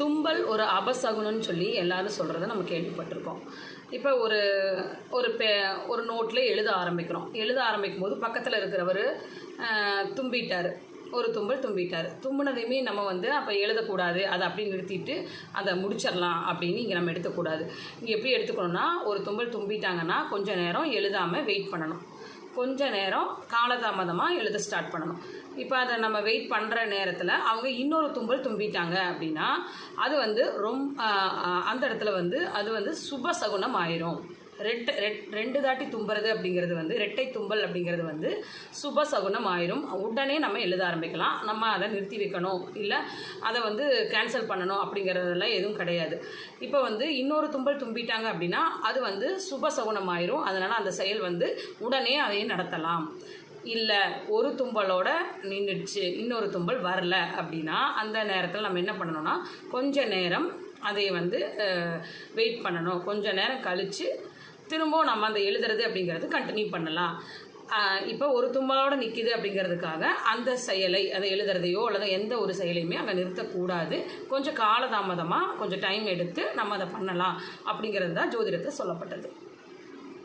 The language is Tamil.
தும்பல் ஒரு அபசகுனம்னு சொல்லி எல்லாரும் சொல்கிறத நம்ம கேள்விப்பட்டிருக்கோம். இப்போ ஒரு ஒரு பே ஒரு நோட்டில் எழுத ஆரம்பிக்கிறோம். எழுத ஆரம்பிக்கும் போது பக்கத்தில் இருக்கிறவர் தும்பிட்டார். ஒரு தும்பல் தும்பிட்டார். தும்பினதையுமே நம்ம வந்து அப்போ எழுதக்கூடாது அதை அப்படி நிறுத்திட்டு அதை முடிச்சிடலாம் அப்படின்னு இங்கே நம்ம எடுத்துக்கூடாது. இங்கே எப்படி எடுத்துக்கணும்னா ஒரு தும்பல் தும்பிட்டாங்கன்னா கொஞ்சம் நேரம் எழுதாமல் வெயிட் பண்ணணும். கொஞ்ச நேரம் காலதாமதமாக எழுத ஸ்டார்ட் பண்ணணும். இப்போ அதை நம்ம வெயிட் பண்ணுற நேரத்தில் அவங்க இன்னொரு தும்பல் தும்பிட்டாங்க அப்படின்னா அது வந்து ரொம்ப அந்த இடத்துல வந்து அது வந்து சுப சகுனம் ஆயிரும். ரெட் ரெண்டு தாட்டி தும்புறது அப்படிங்கிறது வந்து ரெட்டை தும்பல் அப்படிங்கிறது வந்து சுப சகுனம் ஆயிரும். உடனே நம்ம எழுத ஆரம்பிக்கலாம். நம்ம அதை நிறுத்தி வைக்கணும். இல்லை அதை வந்து கேன்சல் பண்ணணும் அப்படிங்கிறதெல்லாம் எதுவும் கிடையாது. இப்போ வந்து இன்னொரு தும்பல் தும்பிட்டாங்க அப்படின்னா அது வந்து சுப சகுனம் ஆயிரும். அதனால் அந்த செயல் வந்து உடனே அதையும் நடத்தலாம். இல்லை ஒரு தும்பலோட நின்றுடுச்சு இன்னொரு தும்பல் வரல அப்படின்னா அந்த நேரத்தில் நம்ம என்ன பண்ணணும்னா கொஞ்ச நேரம் அதை வந்து வெயிட் பண்ணணும். கொஞ்ச நேரம் கழித்து திரும்பவும் நம்ம அந்த எழுதுறது அப்படிங்கிறது கண்டினியூ பண்ணலாம். இப்போ ஒரு தும்பலோட நிற்கிது அப்படிங்கிறதுக்காக அந்த செயலை அதை எழுதுறதையோ அல்லது எந்த ஒரு செயலையுமே அங்கே நிறுத்தக்கூடாது. கொஞ்சம் காலதாமதமாக கொஞ்சம் டைம் எடுத்து நம்ம அதை பண்ணலாம் அப்படிங்கிறது தான் ஜோதிடத்தை சொல்லப்பட்டது.